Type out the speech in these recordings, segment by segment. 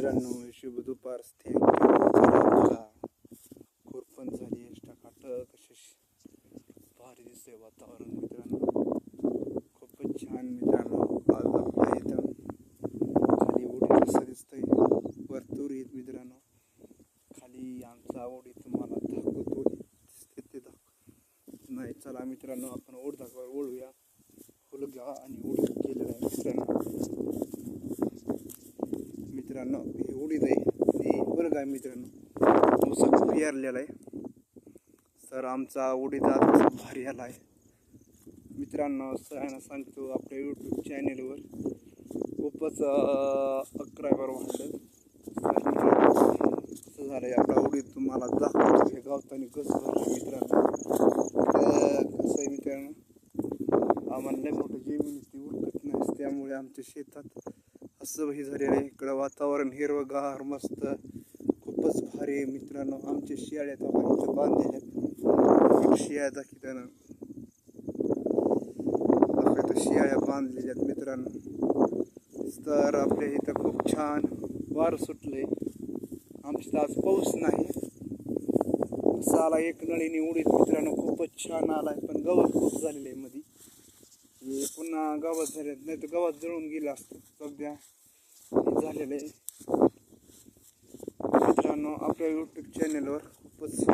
मित्रांनो शुभ दुपार थँक्यू खुरपण झाली काट कसे भारी दिसतंय वातावरण मित्रांनो. खूपच छान मित्रांनो आज आपल्या इथं खाली ओढी कसं दिसतंय. वरतूर येत मित्रांनो. खाली आमचा ओढी तुम्हाला दाखवतो. दिसते ते दाखव नाही चला मित्रांनो आपण ओढ दाखवा ओढूया घ्या आणि ओढ केलेलं आहे मित्रांनो. मित्रांनो हे उडीद आहे. हे बरं काय मित्रांनो? मुसक पेरलेला आहे. तर आमचा उडीदा भारी आला आहे. मित्रांनो सगळ्यांना सांगतो आपल्या यूट्यूब चॅनेलवर खूपच अकरावर वाढलं. कसं झालं आहे आपला उडीद तुम्हाला दाखवतो हे गावताना कसं झालं मित्रांनो. तर कसं आहे मित्रांनो? आम्हाला लय मोठं जमीन ती उरकत नाही. त्यामुळे आमच्या शेतात असं हे झालेलं आहे. इकडं वातावरण हिरवगार मस्त. खूपच भारी आहे मित्रांनो. आमच्या शियाळ्या तर इथं बांधलेल्या शिया दाखवताना. आपल्या तर शियाळ्या बांधलेल्या आहेत मित्रांनो. तर आपल्या इथं खूप छान वार सुटले आमच्या तर आज पाऊस नाही. साला एक नळीने उडीत मित्रांनो. खूपच छान आलाय. पण गवत खूप झालेलं आहे मध्ये पुन्हा गावात झाले नाही तर गावात जळून गेला सध्या झालेलं आहे. मित्रांनो आपल्या यूट्यूब चॅनलवर खूपच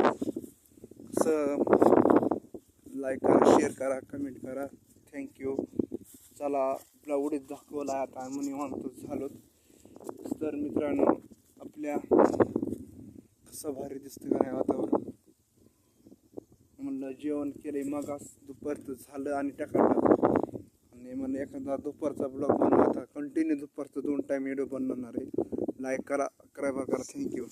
असं लाईक करा शेअर करा कमेंट करा. थँक्यू चला आपला उडीत दाखवला आता आम्ही निवांतो झालो तर मित्रांनो आपल्या कसं भारी दिसतं काय वातावरण. म्हणलं जेवण केलंय मगास दुपारचं झालं आणि टाकायला एखादा दुपारचा ब्लॉग बनवता आता कंटिन्यू दुपारचं दोन टाईम व्हिडिओ बनवणार आहे. लाईक करा अकरा करा. थँक्यू